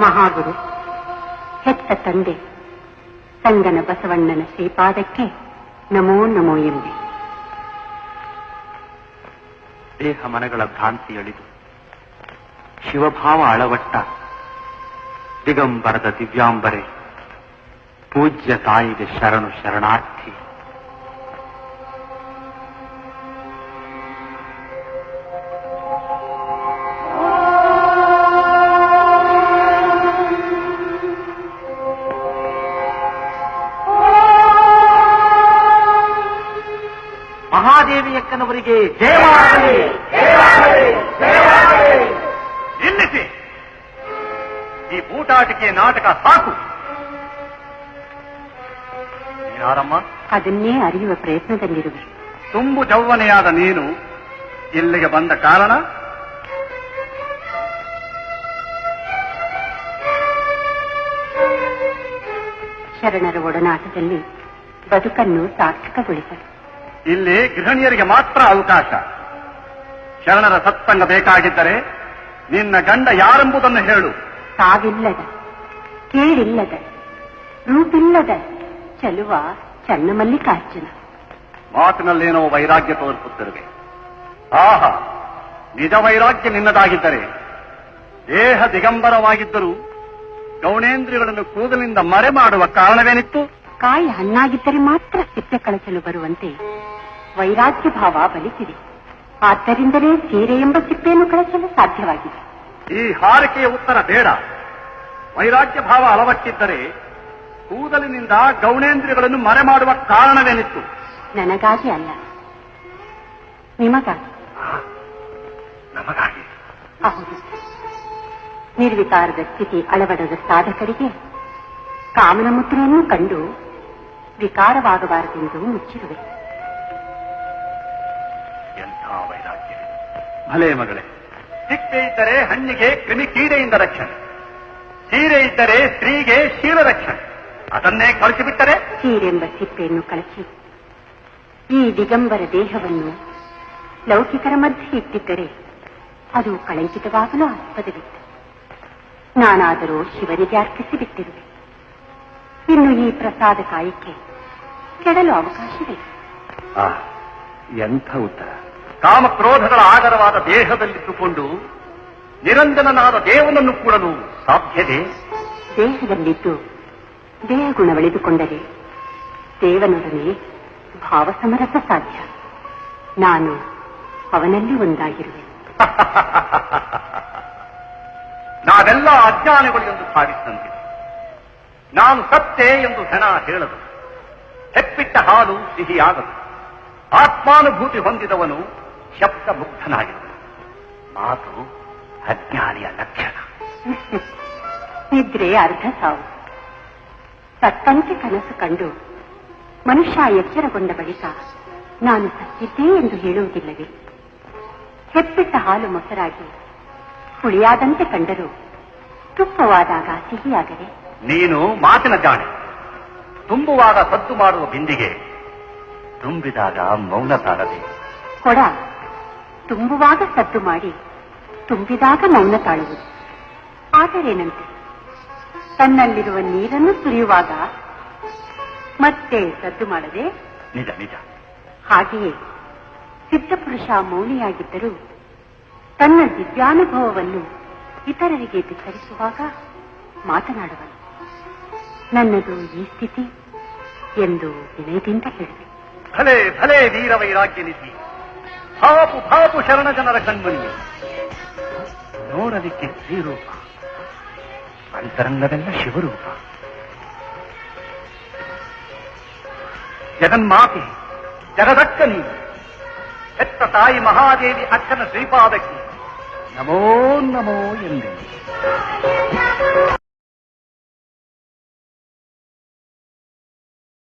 ಮಹಾಗುರು. ಹೆತ್ತ ತಂದೆ, ಸಂಗನ ಬಸವಣ್ಣನ ಶ್ರೀಪಾದಕ್ಕೆ ನಮೋ ನಮೋ ಎಂಬೆ ದೇಹ ಮನಗಳ ಭ್ರಾಂತಿ ಅಳಿದು ಶಿವಭಾವ ಅಳವಟ್ಟ, ದಿಗಂಬರದ ದಿವ್ಯಾಂಬರೆ, ಪೂಜ್ಯ ತಾಯಿಗೆ ಶರಣು ಶರಣಾರ್ಥಿ. ಮಹಾದೇವಿಯಕ್ಕನವರಿಗೆ ಜಯವಾಗಲಿ ನಿಲ್ಲಿಸಿ ಈ ಬೂಟಾಟಿಕೆ ನಾಟಕ ಸಾಕು. ಯಾರಮ್ಮ? ಅದನ್ನೇ ಅರಿಯುವ ಪ್ರಯತ್ನದಲ್ಲಿರುವೆ. ತುಂಬು ಜೌವನೆಯಾದ ನೀನು ಇಲ್ಲಿಗೆ ಬಂದ ಕಾರಣ? ಶರಣರ ಒಡನಾಟದಲ್ಲಿ ಬದುಕನ್ನು ಸಾರ್ಥಕಗೊಳಿಸಲು. ಇಲ್ಲಿ ಗೃಹಿಣಿಯರಿಗೆ ಮಾತ್ರ ಅವಕಾಶ. ಶರಣರ ಸತ್ಸಂಗ ಬೇಕಾಗಿದ್ದರೆ ನಿನ್ನ ಗಂಡ ಯಾರೆಂಬುದನ್ನು ಹೇಳು. ಸಾವಿಲ್ಲದ ಕೇಳಿಲ್ಲದ ರೂಪಿಲ್ಲದ ಚಲುವ ಚನ್ನಮಲ್ಲಿಕಾರ್ಜುನ ಮಾತಿನಲ್ಲೇನೋ ವೈರಾಗ್ಯ ತೋರಿಸುತ್ತಿರುವೆ. ಆಹಾ ನಿಜ ವೈರಾಗ್ಯ ನಿನ್ನದಾಗಿದ್ದರೆ ದೇಹ ದಿಗಂಬರವಾಗಿದ್ದರೂ ಗೌಣೇಂದ್ರಿಯಗಳನ್ನು ಕೂದಲಿನಿಂದ ಮರೆ ಮಾಡುವ ಕಾರಣವೇನಿತ್ತು? ಕಾಯಿ ಹಣ್ಣಾಗಿದ್ದರೆ ಮಾತ್ರ ಸಿಪ್ಪೆ ಕಳಚಲು ಬರುವಂತೆ ವೈರಾಗ್ಯ ಭಾವ ಬಲಿಸಿದೆ. ಆದ್ದರಿಂದಲೇ ಸೀರೆ ಎಂಬ ಸಿಪ್ಪೆಯನ್ನು ಕಳಿಸಲು ಸಾಧ್ಯವಾಗಿದೆ. ಈ ಹಾರಿಕೆಯ ಉತ್ತರ ಬೇಡ. ವೈರಾಗ್ಯ ಭಾವ ಅಳವಟ್ಟಿದ್ದರೆ ಕೂದಲಿನಿಂದ ಗೌಣೇಂದ್ರಿಯಗಳನ್ನು ಮರೆ ಮಾಡುವ ಕಾರಣವೇನಿತ್ತು? ನನಗಾಗಿ ಅಲ್ಲ. ನಿಮಗಾಗಿ. ನಮಗಾಗಿ. ಹೌದು. ನಿರ್ವಿಕಾರದ ಸ್ಥಿತಿ ಅಳವಡದ ಸಾಧಕರಿಗೆ ಕಾಮನ ಮುದ್ರೆಯನ್ನು ಕಂಡು ವಿಕಾರವಾಗಬಾರದೆಂದು ಮುಚ್ಚಿರುವೆ. ಎಂಥ ವೈರಾಗ್ಯ. ಭಲೇ ಮಗಳೇ ಸಿಕ್ಕೆ ಇದ್ದರೆ ಹಣ್ಣಿಗೆ ಕ್ರಿಮಿ ಕೀಡೆಯಿಂದ ರಕ್ಷಣೆ. ಸೀರೆ ಇದ್ದರೆ ಸ್ತ್ರೀಗೆ ಶೀಲ ರಕ್ಷಣೆ. ಅದನ್ನೇ ಕಳಿಸಿಬಿಟ್ಟರೆ ಸೀರೆಂಬ ಸಿಪ್ಪೆಯನ್ನು ಕಳಚಿ. ಈ ದಿಗಂಬರ ದೇಹವನ್ನು ಲೌಕಿಕರ ಮಧ್ಯೆ ಇಟ್ಟಿದ್ದರೆ ಅದು ಕಳಂಕಿತವಾಗಲು ಆಸ್ಪದವಿತ್ತು. ನಾನಾದರೂ ಶಿವನಿಗೆ ಅರ್ಪಿಸಿ ಬಿಟ್ಟಿರುವೆ ಇನ್ನು ಈ ಪ್ರಸಾದ ಕಾಯಕ್ಕೆ ಕೆಡಲು ಅವಕಾಶವಿದೆ ಎಂಥ ಉತ್ತರ? ಕಾಮಕ್ರೋಧಗಳ ಆಗರವಾದ ದೇಹದಲ್ಲಿದ್ದುಕೊಂಡು ನಿರಂಜನನಾದ ದೇವನನ್ನು ಕೂಡಲು ಸಾಧ್ಯತೆ ದೇಹದಲ್ಲಿದ್ದು ದೇಹಗುಣವಳಿದುಕೊಂಡರೆ ದೇವನೊಡನೆ ಭಾವಸಮರಸ ಸಾಧ್ಯ. ನಾನು ಅವನಲ್ಲಿ ಒಂದಾಗಿರುವೆ. ನಾವೆಲ್ಲ ಅಜ್ಞಾನಿಗಳು ಎಂದು ಭಾವಿಸಿದಂತೆ. ನಾನು ಸತ್ತೆ ಎಂದು ಹೆಣ ಹೇಳದು ಹೆಪ್ಪಿಟ್ಟ ಹಾಲು ಸಿಹಿಯಾಗದು. ಆತ್ಮಾನುಭೂತಿ ಹೊಂದಿದವನು ಶಬ್ದ ಮುಗ್ಧನಾಗಿರುವನು ಮಾತು ಅಜ್ಞಾನಿಯ ಲಕ್ಷಣ. ನಿದ್ರೆ ಅರ್ಧ ಸಾವು. ಸತ್ತಂತೆ ಕನಸು ಕಂಡು ಮನುಷ್ಯ ಎಚ್ಚರಗೊಂಡ ಬಳಿಕ ನಾನು ಸತ್ತಿದ್ದೆ ಎಂದು ಹೇಳುವುದಿಲ್ಲವೇ? ಹೆಪ್ಪಿಟ್ಟ ಹಾಲು ಮೊಸರಾಗಿ ಹುಳಿಯಾದಂತೆ ಕಂಡರೂ ತುಪ್ಪವಾದಾಗ ಸಿಹಿಯಾಗದೆ? ನೀನು ಮಾತಿನ ಜಾಣೆ. ತುಂಬುವಾಗ ಸದ್ದು ಮಾಡುವ ಬಿಂದಿಗೆ ತುಂಬಿದಾಗ ಮೌನ ತಾರದೆ ಕೊಡ. ತುಂಬುವಾಗ ಸದ್ದು ಮಾಡಿ ತುಂಬಿದಾಗ ಮೌನ ತಾಳುವುದು. ಆದರೇನಂತೆ? ತನ್ನಲ್ಲಿರುವ ನೀರನ್ನು ಸುರಿಯುವಾಗ ಮತ್ತೆ ಸದ್ದು ಮಾಡದೆ? ನಿಜ ನಿಜ. ಹಾಗೆಯೇ ಸಿದ್ಧಪುರುಷ ಮೌನಿಯಾಗಿದ್ದರೂ ತನ್ನ ದಿವ್ಯಾನುಭವವನ್ನು ಇತರರಿಗೆ ಬಿತ್ತರಿಸುವಾಗ ಮಾತನಾಡುವನು. ನನ್ನದು ಈ ಸ್ಥಿತಿ ಎಂದು ವಿನಯದಿಂದ ಹೇಳಿದೆ. ಭಲೆ ಭಲೆ ವೀರ ವೈರಾಗ್ಯ ನಿಧಿ. ಭಾಪು ಭಾಪು ಶರಣ ಜನರ ಕಣ್ಮಣಿ ನೋಡಲಿಕ್ಕೆ ಶ್ರೀರೂಪ ಅಂತರಂಗವೆಲ್ಲ ಶಿವರೂಪ ಜಗನ್ಮಾತೆ ಜಗದಕ್ಕ ನೀನು ಹೆತ್ತ ತಾಯಿ ಮಹಾದೇವಿ ಅಕ್ಕನ ಶ್ರೀಪಾದಕ್ಕೆ ನಮೋ ನಮೋ ಎಂದೆ